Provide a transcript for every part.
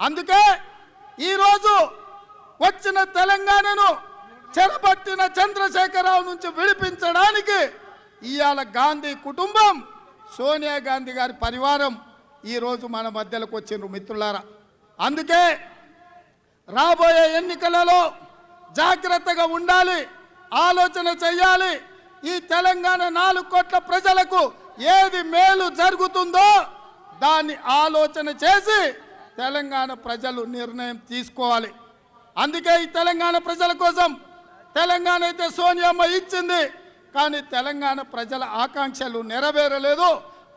అందుకే ఈరోజు వచ్చిన తెలంగాణను చెరపట్టిన చంద్రశేఖరరావు నుంచి విడిపించడానికి ఇవాళ గాంధీ కుటుంబం సోనియా గాంధీ గారి పరివారం ఈరోజు మన మధ్యలోకి వచ్చిండ్రు మిత్రులారా. అందుకే రాబోయే ఎన్నికలలో జాగ్రత్తగా ఉండాలి ఆలోచన చేయాలి ఈ తెలంగాణ నాలుగు కోట్ల ప్రజలకు ఏది మేలు జరుగుతుందో దాన్ని ఆలోచన చేసి తెలంగాణ ప్రజలు నిర్ణయం తీసుకోవాలి. అందుకే ఈ తెలంగాణ ప్రజల కోసం తెలంగాణ అయితే సోనియమ్మ ఇచ్చింది. కానీ తెలంగాణ ప్రజల ఆకాంక్షలు నెరవేరలేదు.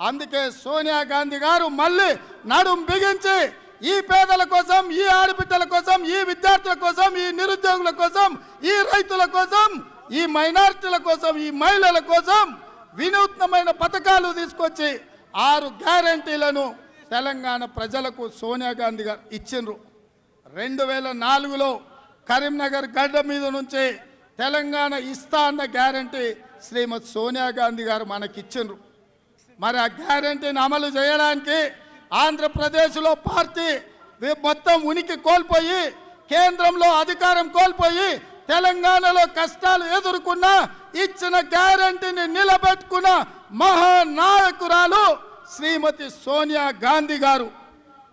అందుకే సోనియా గాంధీ గారు మళ్ళీ నడుం బిగించి ఈ పేదల కోసం ఈ ఆడబిడ్డల కోసం ఈ విద్యార్థుల కోసం ఈ నిరుద్యోగుల కోసం ఈ రైతుల కోసం ఈ మైనారిటీల కోసం ఈ మహిళల కోసం వినూత్నమైన పథకాలు తీసుకొచ్చి ఆరు గ్యారంటీలను తెలంగాణ ప్రజలకు సోనియా గాంధీ గారు ఇచ్చిండ్రు. రెండు వేల నాలుగులో కరీంనగర్ గడ్డ మీద నుంచి తెలంగాణ ఇస్తా అన్న గ్యారంటీ శ్రీమతి సోనియా గాంధీ గారు మనకిచ్చిండ్రు. మరి ఆ గ్యారంటీని అమలు చేయడానికి ఆంధ్రప్రదేశ్లో పార్టీ మొత్తం ఉనికి కోల్పోయి కేంద్రంలో అధికారం కోల్పోయి తెలంగాణలో కష్టాలు ఎదుర్కొన్న ఇచ్చిన గ్యారంటీని నిలబెట్టుకున్న మహానాయకురాలు శ్రీమతి సోనియా గాంధీ గారు.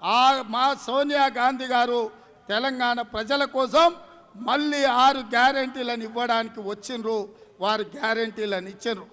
ఆ మా సోనియా గాంధీ గారు తెలంగాణ ప్రజల కోసం మళ్ళీ ఆరు గ్యారంటీలను ఇవ్వడానికి వచ్చిండ్రు. వారు గ్యారంటీలను ఇచ్చిండ్రు.